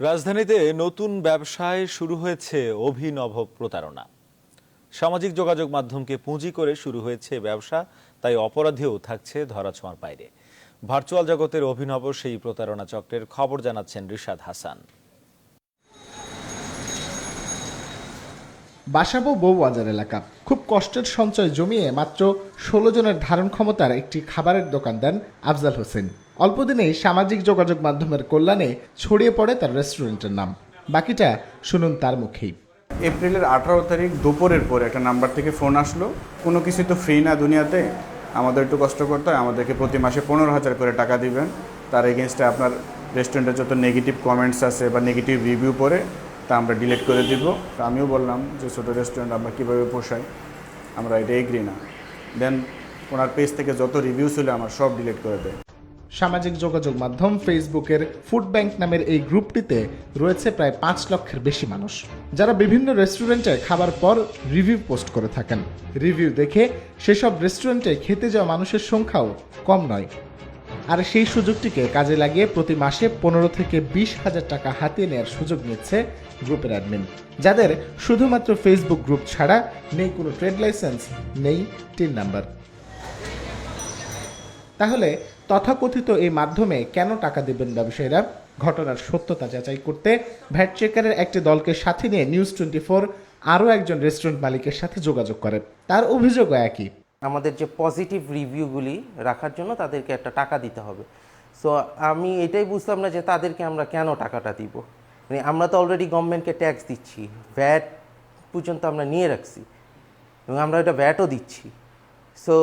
রাজধানীতে নতুন ব্যবসায় শুরু হয়েছে অভিনব প্রতারণা। সামাজিক যোগাযোগ মাধ্যমকে পুঁজি করে শুরু হয়েছে ব্যবসা, তাই অপরাধীও থাকছে ধরাছোঁয়ার বাইরে। ভার্চুয়াল জগতের অভিনব সেই প্রতারণা চক্রের খবর জানাচ্ছেন রিশাদ হাসান। বাসাবো বউবাজার এলাকা। খুব কষ্টের সঞ্চয় জমিয়ে মাত্র ষোলো জনের ধারণ ক্ষমতার একটি খাবারের দোকান দেন আফজাল হোসেন। অল্পদিনেই সামাজিক যোগাযোগ মাধ্যমের কল্যাণে ছড়িয়ে পড়ে তার রেস্টুরেন্টের নাম। বাকিটা শুনুন তার মুখেই। এপ্রিলের আঠারো তারিখ দুপুরের পরে একটা নাম্বার থেকে ফোন আসলো। কোনো কিছু তো ফ্রি না দুনিয়াতে। আমাদের একটু কষ্ট করতে হয়। আমাদেরকে প্রতি মাসে পনেরো হাজার করে টাকা দিবেন। তার এগেনস্টে আপনার রেস্টুরেন্টে যত নেগেটিভ কমেন্টস আছে বা নেগেটিভ রিভিউ পড়ে তা আমরা ডিলিট করে দিব। আমিও বললাম যে ছোটো রেস্টুরেন্ট আমরা কীভাবে পোষাই, আমরা এটা এগ্রি না দেন ওনার পেজ থেকে যত রিভিউ ছিল আমার সব ডিলিট করে দেয়। সামাজিক যোগাযোগ মাধ্যম ফেসবুকের ফুড ব্যাংক নামের এই গ্রুপটিতে রয়েছে প্রায় পাঁচ লক্ষের বেশি মানুষ। যারা বিভিন্ন রেস্টুরেন্টে খাবার পর রিভিউ পোস্ট করে থাকেন। রিভিউ দেখে সেসব রেস্টুরেন্টে খেতে যাওয়া মানুষের সংখ্যাও কম নয়। আর সেই সুযোগটিকে কাজে লাগিয়ে প্রতি মাসে পনেরো থেকে বিশ হাজার টাকা হাতিয়ে নেওয়ার সুযোগ নিচ্ছে গ্রুপের অ্যাডমিন যাদের শুধুমাত্র ফেসবুক গ্রুপ ছাড়া নেই, কোনো ট্রেড লাইসেন্স নেই টিন নাম্বার। তাহলে তথাকথিত এই মাধ্যমে কেন টাকা দেবেন ব্যবসায়ীরা? ঘটনার সত্যতা যাচাই করতে ভ্যাট চেকারের একটি দলকে সাথে নিয়ে নিউজ টোয়েন্টি ফোর আরও একজন রেস্টুরেন্ট মালিকের সাথে যোগাযোগ করে। তার অভিযোগও একই। আমাদের যে পজিটিভ রিভিউগুলি রাখার জন্য তাদেরকে একটা টাকা দিতে হবে। সো আমি এটাই বুঝলাম না যে তাদেরকে আমরা কেন টাকাটা দিব। মানে আমরা তো অলরেডি গভর্নমেন্টকে ট্যাক্স দিচ্ছি ভ্যাট পর্যন্ত আমরা নিয়ে রাখছি এবং আমরা এটা ভ্যাটও দিচ্ছি। সো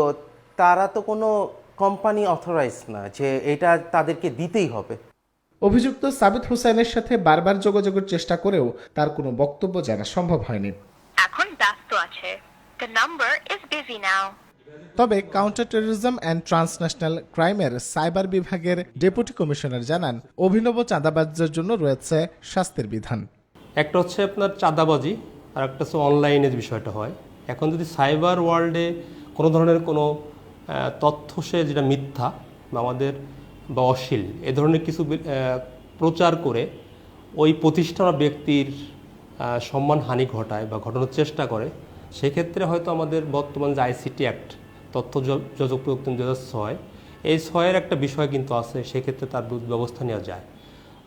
তারা তো কোনো কোম্পানি অথরাইজ না যে এটা তাদেরকে দিতেই হবে। অভিযুক্ত সাবিত হোসেনের সাথে বারবার যোগাযোগের চেষ্টা করেও তার কোনো বক্তব্য জানা সম্ভব হয়নি। এখন ব্যস্ত আছে। The number is busy now তবে কাউন্টার টেরোরিজম অ্যান্ড ট্রান্সন্যাশনাল ক্রাইমের সাইবার বিভাগের ডেপুটি কমিশনার জানান অভিনব চাঁদাবাজের জন্য রয়েছে শাস্তির বিধান। একটা হচ্ছে আপনার চাঁদাবাজি আর একটা হচ্ছে অনলাইনে যে বিষয়টা হয়। এখন যদি সাইবার ওয়ার্ল্ডে কোনো ধরনের কোনো তথ্য সে যেটা মিথ্যা বা আমাদের বা অশ্লীল এ ধরনের কিছু প্রচার করে ওই প্রতিষ্ঠান ব্যক্তির আহ, সম্মানহানি ঘটায় বা ঘটানোর চেষ্টা করে সেক্ষেত্রে হয়তো আমাদের বর্তমান যে আইসিটি অ্যাক্ট তথ্য যোগাযোগ প্রযুক্তি দু হাজার ছয় এই ছয়ের একটা বিষয় কিন্তু আছে সেক্ষেত্রে তার বিরুদ্ধে ব্যবস্থা নেওয়া যায়।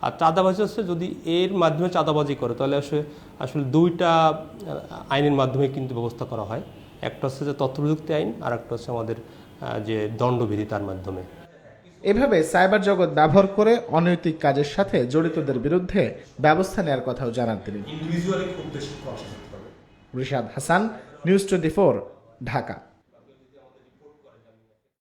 আর চাঁদাবাজি হচ্ছে যদি এর মাধ্যমে চাঁদাবাজি করে তাহলে আসলে আসলে দুইটা আইনের মাধ্যমে কিন্তু ব্যবস্থা করা হয়। একটা হচ্ছে যে তথ্য প্রযুক্তি আইন আর একটা হচ্ছে আমাদের যে দণ্ডবিধি তার মাধ্যমে। এভাবে সাইবার জগৎ ব্যবহার করে অনৈতিক কাজের সাথে জড়িতদের বিরুদ্ধে ব্যবস্থা নেওয়ার কথাও জানান তিনি। Rishad Hasan news twenty Dhaka.